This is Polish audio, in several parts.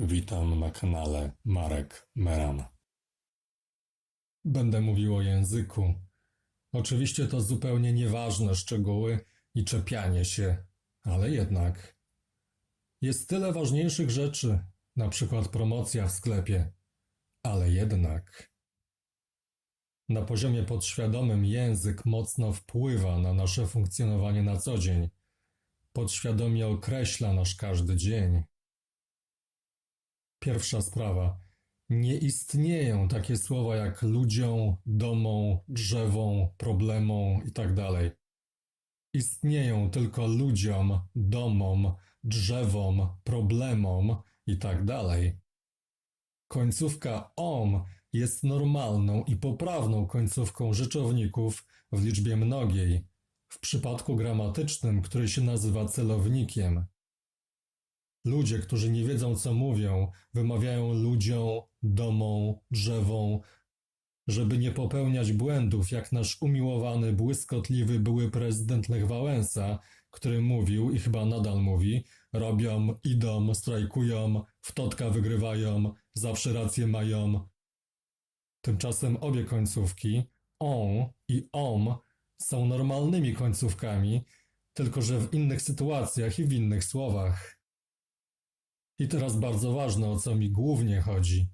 Witam na kanale Marek Meram. Będę mówił o języku. Oczywiście to zupełnie nieważne szczegóły i czepianie się, ale jednak. Jest tyle ważniejszych rzeczy, na przykład promocja w sklepie, ale jednak. Na poziomie podświadomym język mocno wpływa na nasze funkcjonowanie na co dzień. Podświadomie określa nasz każdy dzień. Pierwsza sprawa. Nie istnieją takie słowa jak ludziom, domom, drzewom, problemom itd. Istnieją tylko ludziom, domom, drzewom, problemom itd. Końcówka om jest normalną i poprawną końcówką rzeczowników w liczbie mnogiej, w przypadku gramatycznym, który się nazywa celownikiem. Ludzie, którzy nie wiedzą, co mówią, wymawiają ludziom, domom, drzewom, żeby nie popełniać błędów, jak nasz umiłowany, błyskotliwy były prezydent Lech Wałęsa, który mówił i chyba nadal mówi, robią, idą, strajkują, w totka wygrywają, zawsze rację mają. Tymczasem obie końcówki, on i om, są normalnymi końcówkami, tylko że w innych sytuacjach i w innych słowach. I teraz bardzo ważne, o co mi głównie chodzi.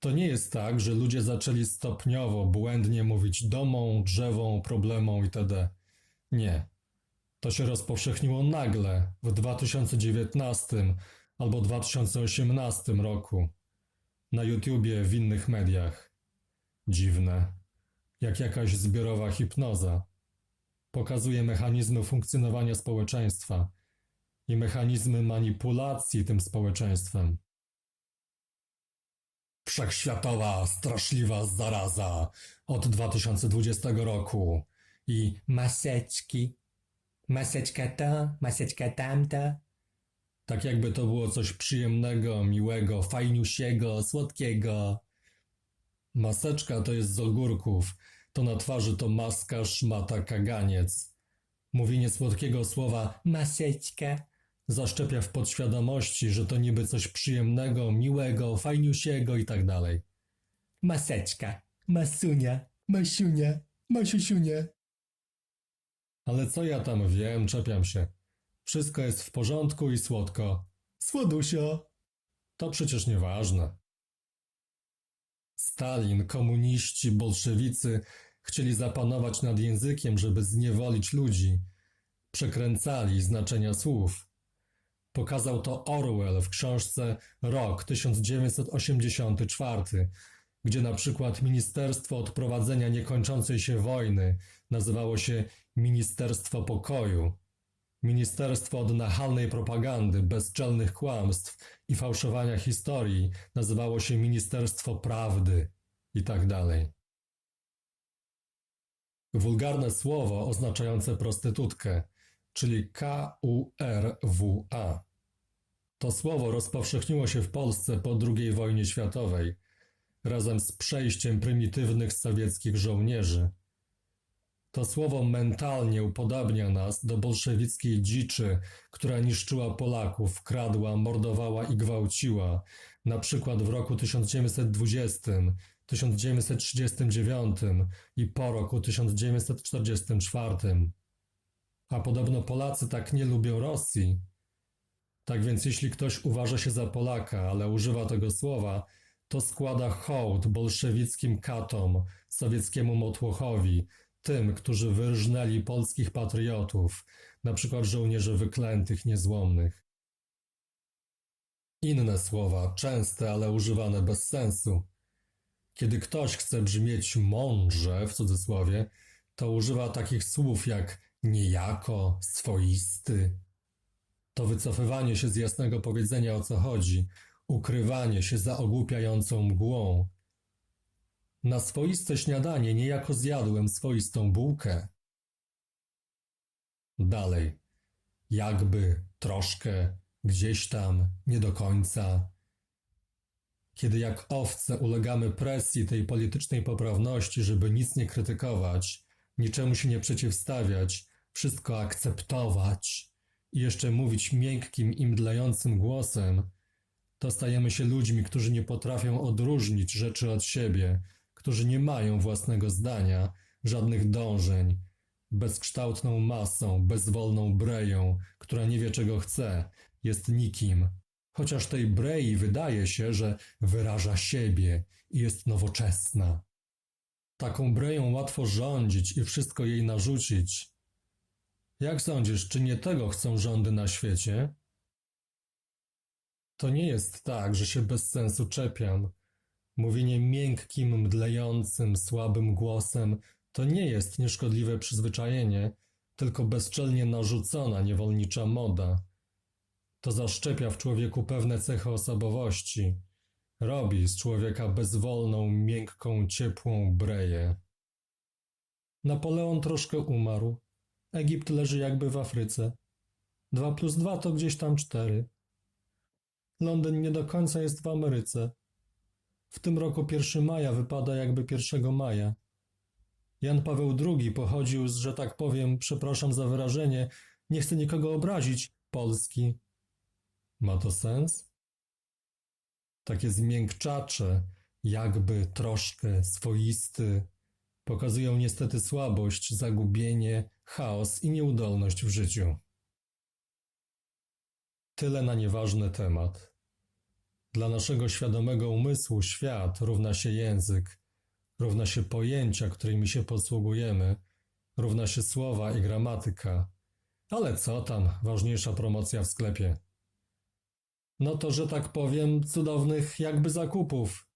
To nie jest tak, że ludzie zaczęli stopniowo, błędnie mówić domom, drzewom, problemom itd. Nie. To się rozpowszechniło nagle, w 2019 albo 2018 roku. Na YouTubie, w innych mediach. Dziwne. Jak jakaś zbiorowa hipnoza. Pokazuje mechanizmy funkcjonowania społeczeństwa i mechanizmy manipulacji tym społeczeństwem. Wszechświatowa, straszliwa zaraza od 2020 roku i maseczki. Maseczka ta, maseczka tamta. tak jakby to było coś przyjemnego, miłego, fajniusiego, słodkiego. Maseczka to jest z ogórków, to na twarzy to maska, szmata, kaganiec. Mówienie słodkiego słowa Maseczka. Zaszczepia w podświadomości, że to niby coś przyjemnego, miłego, fajniusiego i tak dalej. Maseczka. Masunia. Masiunia. Masiusiunia. Ale co ja tam wiem, czepiam się. Wszystko jest w porządku i słodko. Słodusio. To przecież nieważne. Stalin, komuniści, bolszewicy chcieli zapanować nad językiem, żeby zniewolić ludzi. Przekręcali znaczenia słów. Pokazał to Orwell w książce Rok 1984, gdzie na przykład Ministerstwo Odprowadzenia Niekończącej się Wojny nazywało się Ministerstwo Pokoju. Ministerstwo od nachalnej propagandy, bezczelnych kłamstw i fałszowania historii nazywało się Ministerstwo Prawdy i tak dalej. Wulgarne słowo oznaczające prostytutkę, czyli K-U-R-W-A. To słowo rozpowszechniło się w Polsce po II wojnie światowej, razem z przejściem prymitywnych sowieckich żołnierzy. To słowo mentalnie upodabnia nas do bolszewickiej dziczy, która niszczyła Polaków, kradła, mordowała i gwałciła, na przykład w roku 1920, 1939 i po roku 1944. A podobno Polacy tak nie lubią Rosji. Tak więc jeśli ktoś uważa się za Polaka, ale używa tego słowa, to składa hołd bolszewickim katom, sowieckiemu motłochowi, tym, którzy wyrżnęli polskich patriotów, na przykład żołnierzy wyklętych, niezłomnych. Inne słowa, częste, ale używane bez sensu. Kiedy ktoś chce brzmieć mądrze, w cudzysłowie, to używa takich słów jak niejako, swoisty. To wycofywanie się z jasnego powiedzenia o co chodzi, ukrywanie się za ogłupiającą mgłą, na swoiste śniadanie niejako zjadłem swoistą bułkę. Dalej. Jakby, troszkę, gdzieś tam, nie do końca. Kiedy jak owce ulegamy presji tej politycznej poprawności, żeby nic nie krytykować, niczemu się nie przeciwstawiać, wszystko akceptować i jeszcze mówić miękkim i głosem, to stajemy się ludźmi, którzy nie potrafią odróżnić rzeczy od siebie, którzy nie mają własnego zdania, żadnych dążeń, bezkształtną masą, bezwolną breją, która nie wie czego chce, jest nikim. Chociaż tej brei wydaje się, że wyraża siebie i jest nowoczesna. Taką breją łatwo rządzić i wszystko jej narzucić. Jak sądzisz, czy nie tego chcą rządy na świecie? To nie jest tak, że się bez sensu czepiam. Mówienie miękkim, mdlejącym, słabym głosem to nie jest nieszkodliwe przyzwyczajenie, tylko bezczelnie narzucona niewolnicza moda. To zaszczepia w człowieku pewne cechy osobowości. Robi z człowieka bezwolną, miękką, ciepłą breję. Napoleon troszkę umarł. Egipt leży jakby w Afryce. Dwa plus dwa to gdzieś tam cztery. Londyn nie do końca jest w Ameryce. W tym roku 1 maja wypada jakby 1 maja. Jan Paweł II pochodził z, że tak powiem, przepraszam za wyrażenie, nie chcę nikogo obrazić, Polski. Ma to sens? Takie zmiękczacze, jakby troszkę swoisty, pokazują niestety słabość, zagubienie, chaos i nieudolność w życiu. Tyle na nieważny temat. Dla naszego świadomego umysłu świat równa się język, równa się pojęcia, którymi się posługujemy, równa się słowa i gramatyka. Ale co tam, ważniejsza promocja w sklepie. No to, że tak powiem, cudownych jakby zakupów.